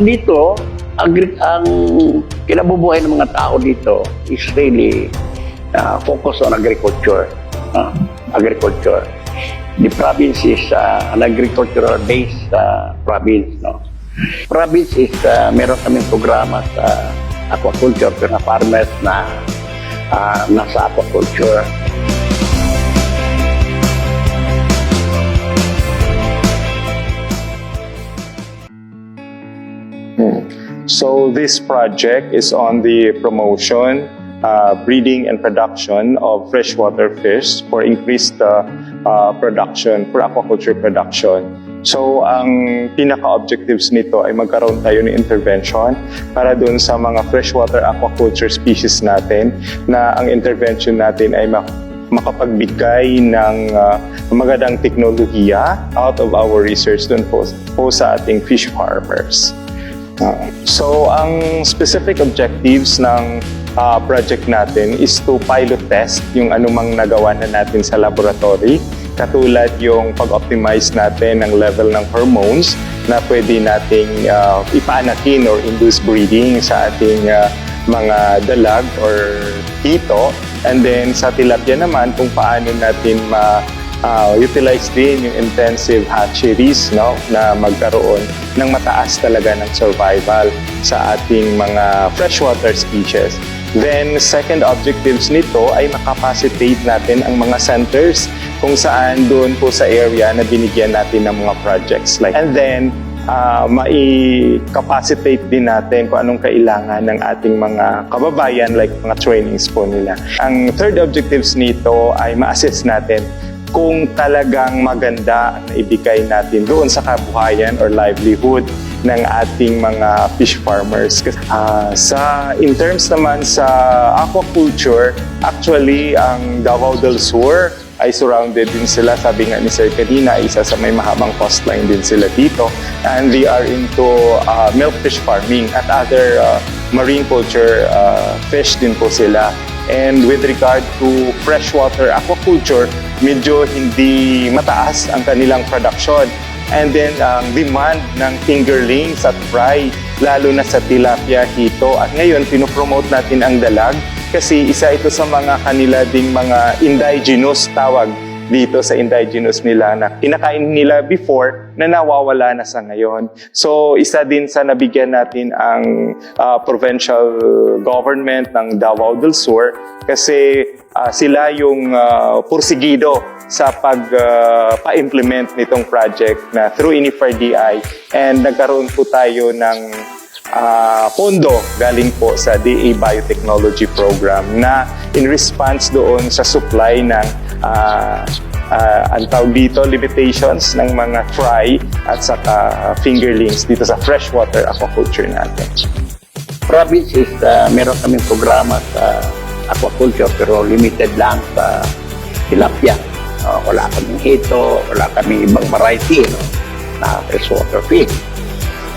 dito, agri- ang kinabubuhay ng mga tao dito is really uh, focus on agriculture. Uh, agriculture. The province is uh, an agricultural based uh, province. No? Province is, uh, meron kaming programa sa aquaculture, na farmers na uh, nasa aquaculture. So this project is on the promotion, uh, breeding and production of freshwater fish for increased uh, uh, production, for aquaculture production. So ang pinaka-objectives nito ay magkaroon tayo ng intervention para doon sa mga freshwater aquaculture species natin na ang intervention natin ay mak- makapagbigay ng uh, magandang teknolohiya out of our research doon po, po sa ating fish farmers. So, ang specific objectives ng uh, project natin is to pilot test yung anumang nagawa na natin sa laboratory, katulad yung pag-optimize natin ng level ng hormones na pwede nating uh, ipaanakin or induce breeding sa ating uh, mga dalag or hito. And then sa tilapia naman, kung paano natin ma uh, utilize din yung intensive hatcheries no, na magkaroon ng mataas talaga ng survival sa ating mga freshwater species. Then, second objectives nito ay makapacitate natin ang mga centers kung saan doon po sa area na binigyan natin ng mga projects. Like, and then, uh, mai-capacitate din natin kung anong kailangan ng ating mga kababayan like mga trainings po nila. Ang third objectives nito ay ma-assess natin kung talagang maganda na ibigay natin doon sa kabuhayan or livelihood ng ating mga fish farmers. Ah, sa in terms naman sa aquaculture, actually ang Davao del Sur ay surrounded din sila, sabi nga ni Sir kanina, isa sa may mahabang coastline din sila dito. And they are into uh, milk fish farming at other uh, marine culture uh, fish din po sila. And with regard to freshwater aquaculture, medyo hindi mataas ang kanilang production. And then ang demand ng fingerlings at fry, lalo na sa tilapia, hito. At ngayon, pinopromote natin ang dalag kasi isa ito sa mga kanila ding mga indigenous tawag dito sa indigenous nila na kinakain nila before na nawawala na sa ngayon. So isa din sa nabigyan natin ang uh, provincial government ng Davao del Sur kasi uh, sila yung uh, pursigido sa pag uh, pa-implement nitong project na through INIFR-DI and nagkaroon po tayo ng uh, pondo galing po sa DA Biotechnology Program na in response doon sa supply ng uh, uh, ang tawag dito, limitations ng mga fry at saka fingerlings dito sa freshwater aquaculture natin. province is uh, meron kaming programa sa aquaculture pero limited lang sa tilapia. Uh, wala kaming hito, wala kaming ibang variety no, na freshwater fish.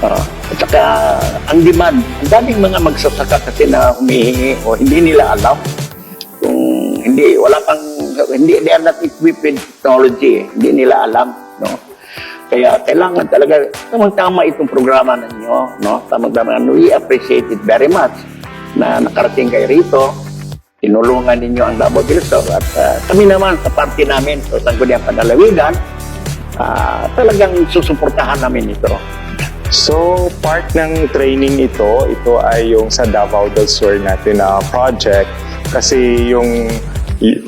Uh, at saka ang demand, ang daming mga magsasaka kasi na humihingi o hindi nila alam kung hindi, wala pang, hindi, they are not equipped with technology, eh. hindi nila alam, no? Kaya kailangan talaga, tamang-tama itong programa ninyo, no? Tamang-tama, we appreciate it very much na nakarating kayo rito, tinulungan ninyo ang Davao del Sur at ah, kami naman sa party namin, sa Sangguniang Panalawigan, ah, talagang susuportahan namin ito. So, part ng training ito, ito ay yung sa Davao del Sur natin na project kasi yung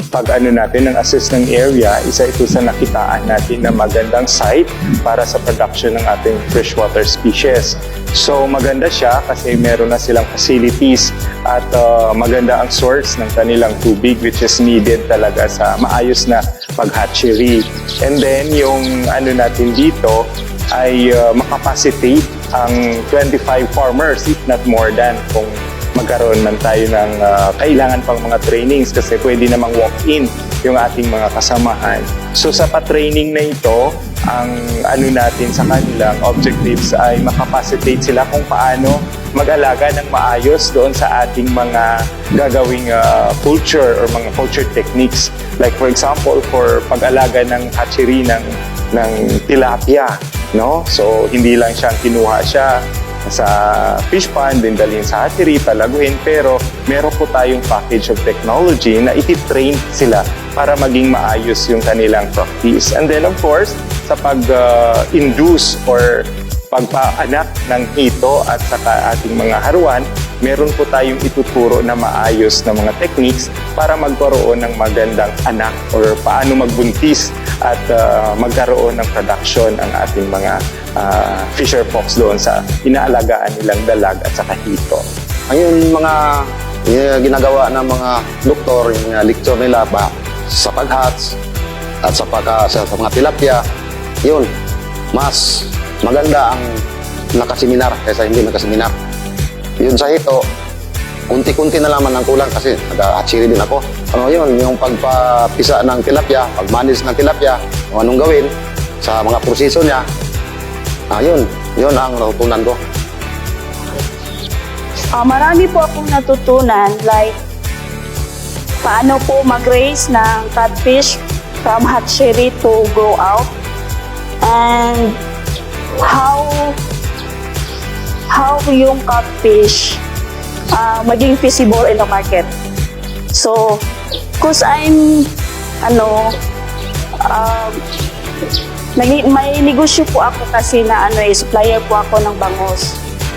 pag ano natin ng assess ng area, isa ito sa nakitaan natin na magandang site para sa production ng ating freshwater species. So maganda siya kasi meron na silang facilities at uh, maganda ang source ng kanilang tubig which is needed talaga sa maayos na pag-hatchery. And then yung ano natin dito ay uh, makapacitate ang 25 farmers if not more than kung magkaroon man tayo ng uh, kailangan pang mga trainings kasi pwede namang walk-in yung ating mga kasamahan. So sa pa-training na ito, ang ano natin sa kanilang objectives ay makapacitate sila kung paano mag-alaga ng maayos doon sa ating mga gagawing uh, culture or mga culture techniques. Like for example, for pag-alaga ng hatchery ng, ng tilapia, no? So hindi lang siyang kinuha siya sa fish pond, din dalhin sa hatchery, palaguin. Pero meron po tayong package of technology na iti-train sila para maging maayos yung kanilang practice. And then of course, sa pag-induce or pagpaanak ng hito at saka ating mga haruan, meron po tayong ituturo na maayos na mga techniques para magkaroon ng magandang anak or paano magbuntis at ah, magkaroon ng production ang ating mga ah, fisher folks doon sa inaalagaan nilang dalag at saka hito. Ayun mga yung ginagawa ng mga doktor, yung mga lecture nila pa sa pag-hats at sa, pagka, sa, sa mga tilapia, yun, mas maganda ang nakaseminar kaysa hindi nakaseminar. Yun sa ito, unti-kunti na lamang ang kulang kasi nag-atsiri din ako. Ano yun, yung pagpapisa ng tilapia, pag-manage ng tilapia, kung anong gawin sa mga proseso niya, ah, yun, ang natutunan ko. Ah, marami po akong natutunan like paano po mag-raise ng catfish from hatchery to grow out and how how yung catfish ah, maging feasible in the market. So, cause I'm ano nag- may negosyo po ako kasi na ano eh, supplier po ako ng bangos.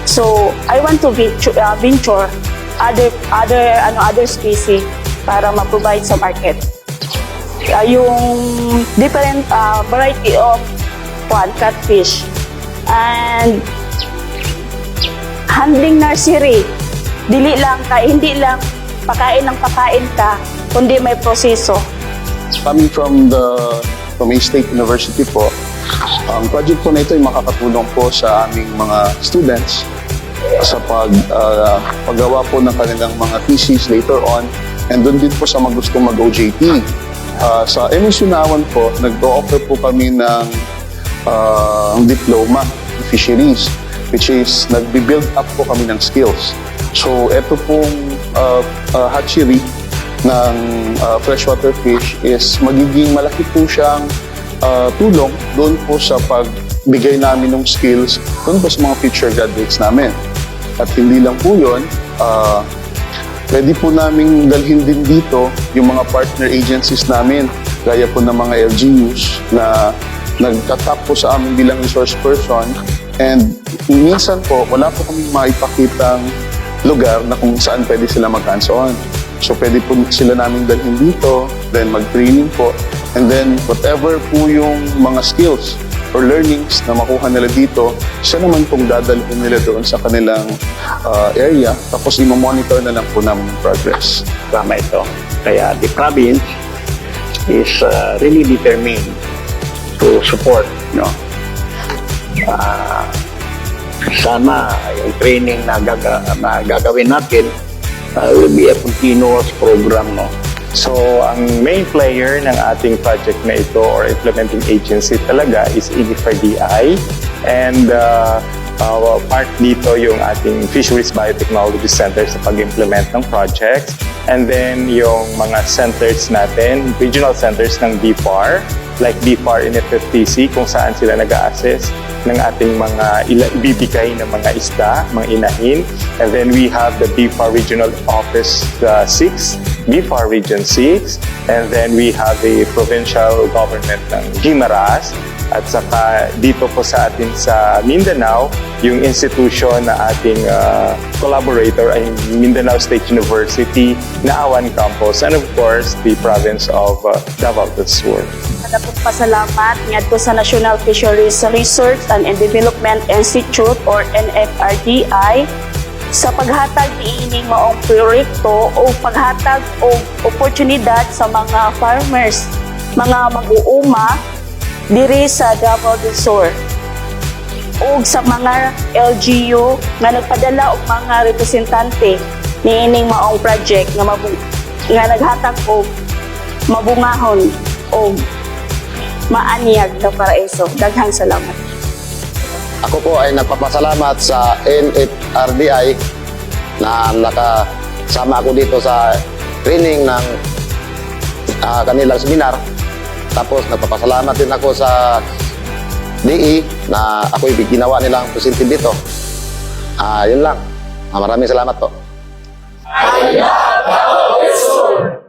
So, I want to venture, uh, venture other other ano other species para ma-provide sa market. Uh, yung different uh, variety of one catfish and handling nursery. Dili lang ka, hindi lang pakain ng pakain ka, kundi may proseso. coming from the from A State University po, ang project po na ito ay makakatulong po sa aming mga students sa pag ah, paggawa po ng kanilang mga thesis later on and doon din po sa mga gusto mag-OJT. Ah, sa MSU Nawan po, nag-offer po kami ng ang diploma fisheries which is nagbi-build up po kami ng skills. So, ito pong ah, ah, hatchery ng uh, freshwater fish is magiging malaki po siyang uh, tulong doon po sa pagbigay namin ng skills doon po sa mga future graduates namin. At hindi lang po yun, uh, pwede po namin dalhin din dito yung mga partner agencies namin gaya po ng mga LGUs na nagtatap po sa amin bilang resource person and minsan po wala po kami maipakitang lugar na kung saan pwede sila mag hands-on. So pwede po sila namin dalhin dito, then mag-training po, and then whatever po yung mga skills or learnings na makuha nila dito, siya naman pong dadalhin nila doon sa kanilang uh, area, tapos i-monitor na lang po namin progress. Tama ito. Kaya the province is uh, really determined to support, no? Ah, sana yung training na, gaga, na gagawin natin uh, will be a continuous program, no? So, ang main player ng ating project na ito or implementing agency talaga is INIFR-DI and uh, uh, part dito yung ating Fisheries Biotechnology Center sa pag-implement ng projects. And then yung mga centers natin, regional centers ng DFAR like DFAR in FFTC kung saan sila nag-assess ng ating mga ibibigay ng mga isda, mga inahin. And then we have the BFAR Regional Office uh, 6, BFAR Region 6, and then we have the provincial government ng Guimaras. At saka dito po sa atin sa Mindanao, yung institution na ating uh, collaborator ay Mindanao State University na Awan Campus and of course the province of uh, Davao del Sur. Dapat pasalamat ngadto sa National Fisheries Research and Development Institute or NFRDI sa paghatag niining maong proyekto o paghatag og oportunidad sa mga farmers, mga mag-uuma diri sa Davao del Sur ug sa mga LGU nga nagpadala og mga representante niining maong project nga mabu nga naghatag og mabungahon og maanyag na paraiso. Daghang salamat. Ako po ay nagpapasalamat sa NFRDI na nakasama ako dito sa training ng ah, kanilang seminar. Tapos nagpapasalamat din ako sa DE na ako'y ginawa nilang positive dito. Ah, yun lang. Ah, maraming salamat po. I love our Quezon!